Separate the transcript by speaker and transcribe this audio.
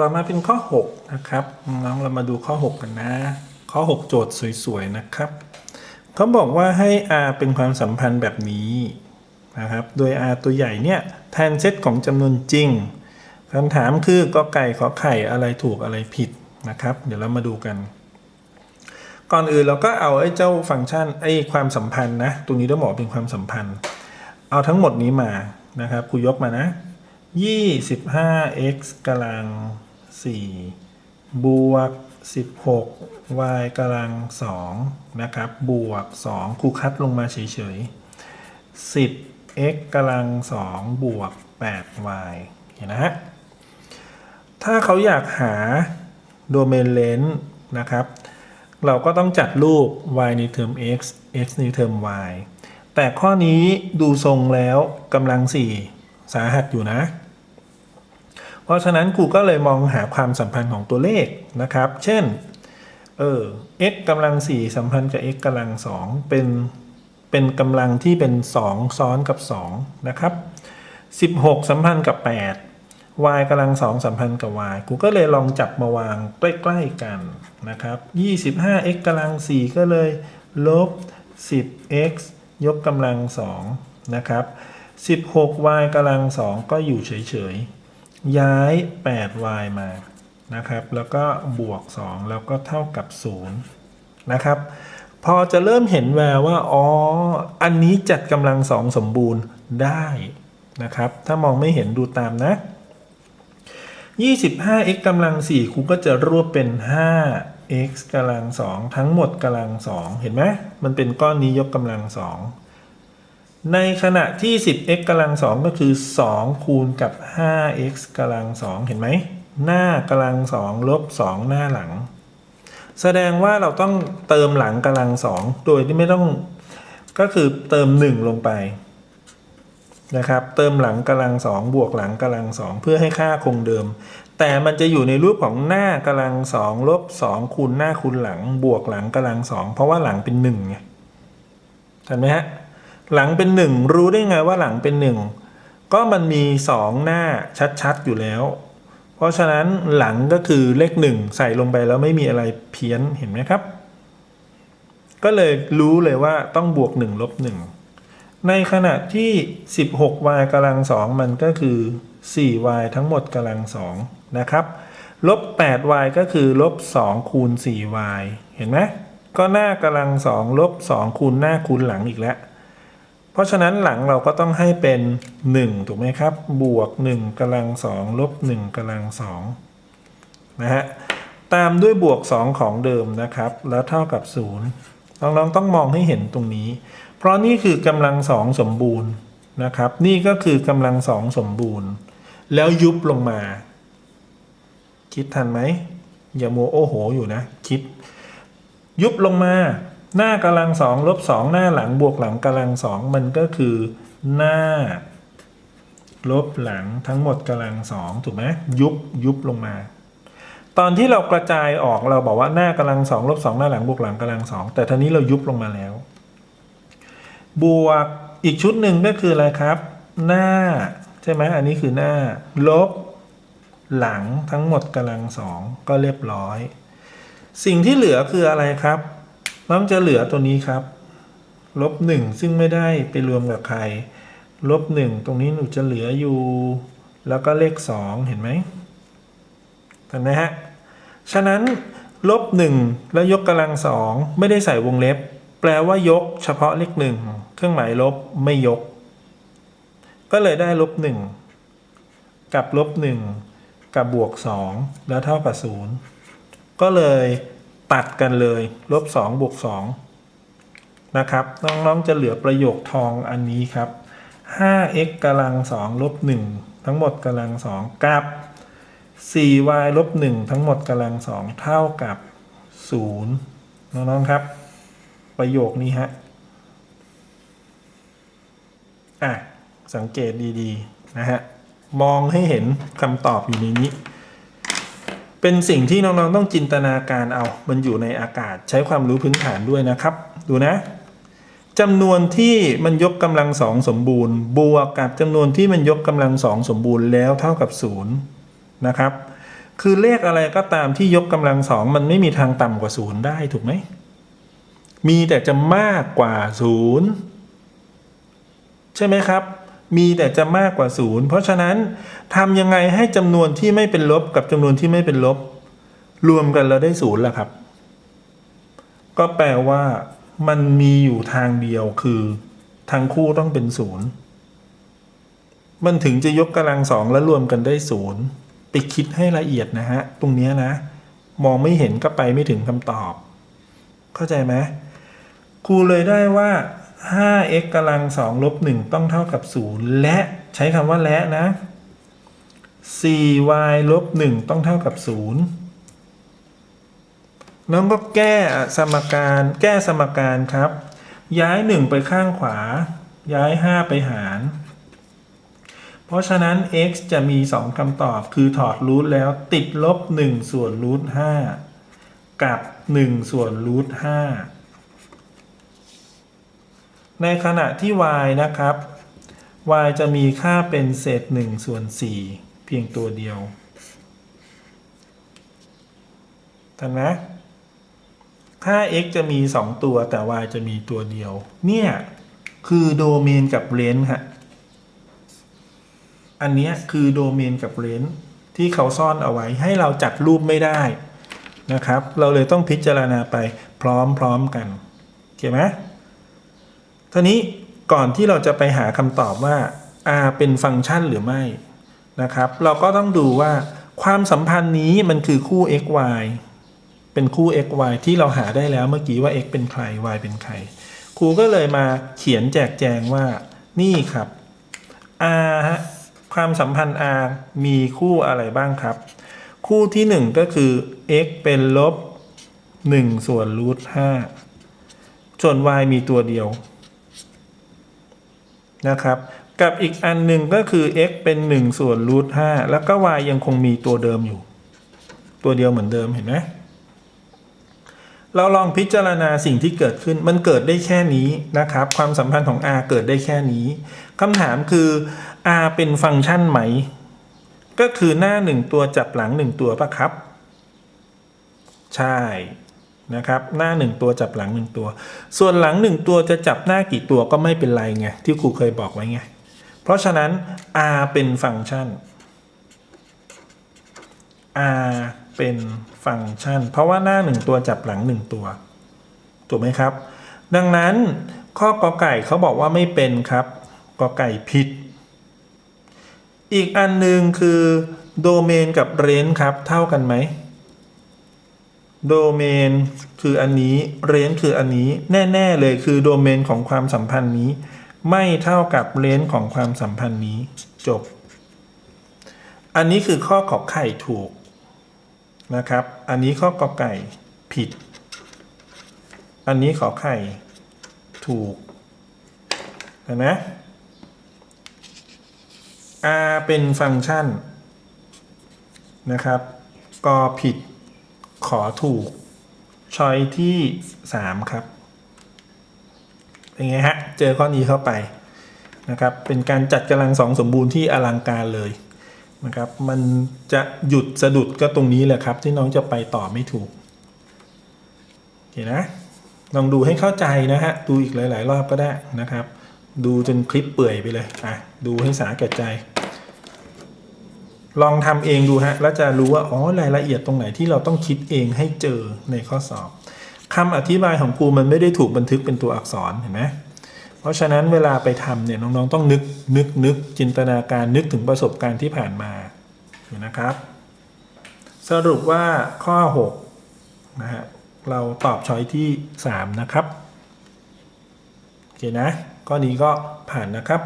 Speaker 1: ต่อมาเป็นข้อ 6 นะครับน้องเรามาดูข้อ 6 กันนะ ข้อ 6 โจทย์สวยๆนะครับเขาบอกว่าให้ r เป็นความสัมพันธ์แบบนี้นะครับ โดย r ตัวใหญ่เนี่ยแทนเซตของจำนวนจริงคำถามคือกอไก่ขอไข่อะไรถูกอะไรผิดนะครับ เดี๋ยวเรามาดูกัน ก่อนอื่นเราก็เอาไอ้เจ้าฟังก์ชันไอ้ความสัมพันธ์นะตรงนี้ต้องบอกเป็นความสัมพันธ์ เอาทั้งหมดนี้มานะครับครูยกมานะ 25x กำลัง 4 บวก 16 y กำลัง2นะครับ บวก 2ครูคัดลงมาเฉยๆ 10x กำลัง2บวก 8y เห็นนะฮะ ถ้าเขาอยากหาโดเมนเลนส์นะครับ เราก็ต้องจัดรูป y ในเทอม x x ในเทอม y แต่ข้อนี้ดูทรงแล้วกำลัง 4 สาหัสอยู่นะ เพราะฉะนั้นครูก็เลยมองหาความสัมพันธ์ของตัวเลขนะครับ เช่น เออ x กำลัง 4 สัมพันธ์กับ x กำลัง 2 เป็น เป็นกำลังที่เป็น 2 ซ้อนกับ 2 นะครับ 16 สัมพันธ์กับ 8 y กำลัง 2 สัมพันธ์กับ y กูก็เลยลองจับมาวางใกล้ๆกันนะครับ 25x กำลัง 4 ก็เลยลบ 10x ยกกำลัง 2 นะครับ 16y กำลัง 2 ก็อยู่เฉยๆ ย้าย 8y มานะครับ แล้วก็บวก 2 แล้วก็เท่ากับ 0 นะครับ พอจะเริ่มเห็นแววว่า อ๋อ อันนี้จัดกำลังสองสมบูรณ์ได้นะครับ ถ้ามองไม่เห็นดูตามนะ 25x กำลัง4ครูก็จะรวบเป็น 5x กำลัง2ทั้งหมดกำลัง2เห็นไหมมันเป็นก้อนนี้ยกกำลัง2 ในขณะที่ 10x กำลัง 2 ก็คือ 2 คูณกับ 5x กำลัง 2 เห็นไหม หน้ากำลัง 2 ลบ 2 หน้าหลัง แสดงว่าเราต้องเติมหลังกำลัง 2 โดยที่ไม่ต้องก็คือเติม 1 ลงไปนะครับ เติมหลังกำลัง 2 บวกหลังกำลัง 2 เพื่อให้ค่าคงเดิม แต่มันจะอยู่ในรูปของหน้ากำลัง 2 ลบ 2 คูณหน้าคูณหลัง บวกหลังกำลัง 2 เพราะว่าหลังเป็น1ไงเห็นไหมฮะ หลังเป็น1รู้ได้ไงว่าหลังเป็น1ก็มันมี2หน้าชัดๆอยู่แล้ว เพราะฉะนั้นหลังก็คือเลข1ใส่ลงไปแล้วไม่มีอะไรเพี้ยนเห็นไหมครับ ก็เลยรู้เลยว่าต้องบวก1ลบ1ในขณะที่ 16y กำลัง2มันก็คือ 4y ทั้งหมดกำลัง2นะครับลบ 8y ก็คือลบ 2 คูณ 4y เห็นไหมก็หน้ากำลัง2ลบ 2 คูณหน้าคูณหลังอีกแล้ว เพราะฉะนั้นหลังเราก็ต้องให้เป็น 1 ถูกไหมครับ บวก 1กำลัง2ลบ 1กำลัง2นะฮะตามด้วยบวก 2 ของเดิมนะครับ แล้วเท่ากับ 0 น้องๆต้องมองให้เห็นตรงนี้ เพราะนี่คือกำลัง2สมบูรณ์นะครับ นี่ก็คือกำลัง2สมบูรณ์ แล้วยุบลงมา คิดทันไหมอย่าโมวโอ้โหอยู่นะ คิด ยุบลงมา หน้ากำลังสองลบสองหน้าหลังบวกหลังกำลังสองมันก็คือ หน้า ลบหลังทั้งหมดกำลังสองถูกไหมยุบยุบลงมา ตอนที่เรากระจายออกเราบอกว่าหน้ากำลังสองลบสองหน้าหลังบวกหลังกำลังสองแต่ทีนี้เรายุบลงมาแล้ว บวกอีกชุดหนึ่งก็คืออะไรครับ หน้าใช่ไหมอันนี้คือหน้า ลบ หลังทั้งหมดกำลังสองก็เรียบร้อย สิ่งที่เหลือคืออะไรครับ น้องจะเหลือตัวนี้ครับ ลบหนึ่งซึ่งไม่ได้ไปรวมกับใคร ลบหนึ่งตรงนี้หนูจะเหลืออยู่ แล้วก็เลขสองเห็นไหมเห็นไหมฮะ ฉะนั้นลบหนึ่งแล้วยกกำลังสองไม่ได้ใส่วงเล็บ แปลว่ายกเฉพาะเลขหนึ่งเครื่องหมายลบไม่ยก ก็เลยได้ลบหนึ่งกับลบหนึ่งกับบวกสองแล้วเท่ากับศูนย์ก็เลย ตัดกันเลย ลบสองบวกสองนะครับ น้องๆจะเหลือประโยคทองอันนี้ครับ 5x กำลังสองลบหนึ่งทั้งหมดกำลังสองกับ 4y ลบหนึ่งทั้งหมดกำลังสองเท่ากับศูนย์น้องๆครับ ประโยคนี้ฮะอะสังเกตดีๆ นะฮะ มองให้เห็นคำตอบอยู่ในนี้ เป็นสิ่งที่น้องๆต้องจินตนาการเอา มันอยู่ในอากาศใช้ความรู้พื้นฐานด้วยนะครับ ดูนะจำนวนที่มันยกกำลังสองสมบูรณ์ บวกกับจำนวนที่มันยกกำลังสองสมบูรณ์แล้วเท่ากับศูนย์นะครับ คือเลขอะไรก็ตามที่ยกกำลังสองมันไม่มีทางต่ำกว่าศูนย์ได้ถูกไหม มีแต่จะมากกว่าศูนย์ใช่ไหมครับ มีแต่จะมากกว่าศูนย์เพราะฉะนั้นทำยังไงให้จำนวนที่ไม่เป็นลบกับจำนวนที่ไม่เป็นลบ รวมกันแล้วได้ศูนย์ล่ะครับ ก็แปลว่า มันมีอยู่ทางเดียวคือทั้งคู่ต้องเป็นศูนย์มันถึงจะยกกำลังสองแล้วรวมกันได้ศูนย์ไปคิดให้ละเอียดนะฮะ ตรงนี้นะ มองไม่เห็นก็ไปไม่ถึงคำตอบ เข้าใจไหมครูเลยได้ว่า 5x กำลังสองลบหนึ่งต้องเท่ากับศูนย์และใช้คำว่าและนะ 4y ลบหนึ่งต้องเท่ากับศูนย์แล้วก็แก้สมการแก้สมการครับ ย้ายหนึ่งไปข้างขวา ย้ายห้าไปหาร เพราะฉะนั้น x จะมี 2คำตอบคือถอดรูทแล้วติดลบ 1 ส่วนรูท5กับ 1 ส่วนรูท5 ในขณะที่ y นะครับ y จะมีค่าเป็นเศษ1ส่วน4เพียงตัวเดียวทันไหมค่า x จะมี 2 ตัวแต่ y จะมีตัวเดียว เนี่ย คือโดเมนกับเรนจ์ฮะ อันนี้คือโดเมนกับเรนจ์ที่เขาซ่อนเอาไว้ให้เราจัดรูปไม่ได้นะครับ เราเลยต้องพิจารณาไปพร้อมๆกันโอเคไหม ทีนี้ก่อนที่เราจะไปหาคำตอบว่า r เป็นฟังก์ชันหรือไม่นะครับ เราก็ต้องดูว่าความสัมพันธ์นี้มันคือคู่ x y เป็นคู่ x y ที่เราหาได้แล้วเมื่อกี้ว่า x เป็นใคร y เป็นใคร ครูก็เลยมาเขียนแจกแจงว่านี่ครับ r ฮะความสัมพันธ์ r มีคู่อะไรบ้างครับ คู่ที่ 1 ก็คือ x เป็นลบ 1 ส่วนรูท5ส่วน y มีตัวเดียว นะครับกับอีกอันหนึ่งก็คือ x เป็น 1 ส่วนรูท5แล้วก็ y ยังคงมีตัวเดิมอยู่ ตัวเดียวเหมือนเดิมเห็นไหมเราลองพิจารณาสิ่งที่เกิดขึ้นมันเกิดได้แค่นี้นะครับ ความสัมพันธ์ของ r เกิดได้แค่นี้คำถามคือ r เป็นฟังก์ชันไหม ก็คือหน้าหนึ่งตัวจับหลังหนึ่งตัวปะครับ ใช่ นะครับหน้าหนึ่งตัวจับหลังหนึ่งตัว ส่วนหลังหนึ่งตัวจะจับหน้ากี่ตัวก็ไม่เป็นไรไงที่ครูเคยบอกไว้ไง เพราะฉะนั้น r เป็นฟังก์ชัน r เป็นฟังก์ชัน เพราะว่าหน้าหนึ่งตัวจับหลังหนึ่งตัวถูกไหมครับ ดังนั้นข้อกอไก่เขาบอกว่าไม่เป็นครับกอไก่ผิด อีกอันหนึ่งคือโดเมนกับเรนจ์ครับเท่ากันไหม โดเมนคืออันนี้เรนคืออันนี้แน่ ๆ เลยคือโดเมนของความสัมพันธ์นี้ ไม่เท่ากับเรนของความสัมพันธ์นี้ จบ อันนี้คือข้อขอไข่ถูกนะครับ อันนี้ข้อกอไก่ผิด อันนี้ขอไข่ถูกเห็นไหม r เป็นฟังก์ชันนะครับกอผิด ขอถูกช้อยที่3ครับเป็นไงฮะ เจอข้อนี้เข้าไปนะครับ เป็นการจัดกำลังสองสมบูรณ์ที่อลังการเลยนะครับ มันจะหยุดสะดุดก็ตรงนี้แหละครับ ที่น้องจะไปต่อไม่ถูกโอเคนะลองดูให้เข้าใจนะฮะ ดูอีกหลาย ๆ รอบก็ได้นะครับ ดูจนคลิปเปื่อยไปเลยอะดูให้สาแก่ใจ ลองทำเองดูฮะแล้วจะรู้ว่าอ๋อรายละเอียดตรงไหนที่เราต้องคิดเองให้เจอในข้อสอบคำอธิบายของครูมันไม่ได้ถูกบันทึกเป็นตัวอักษรเห็นไหมเพราะฉะนั้นเวลาไปทำเนี่ยน้องๆต้องนึกนึกนึกจินตนาการนึกถึงประสบการณ์ที่ผ่านมานนะครับ สรุปว่าข้อ6นะฮะเราตอบช้อยที่ 3 นะครับ โอเคนะ ข้อนี้ก็ผ่านนะครับ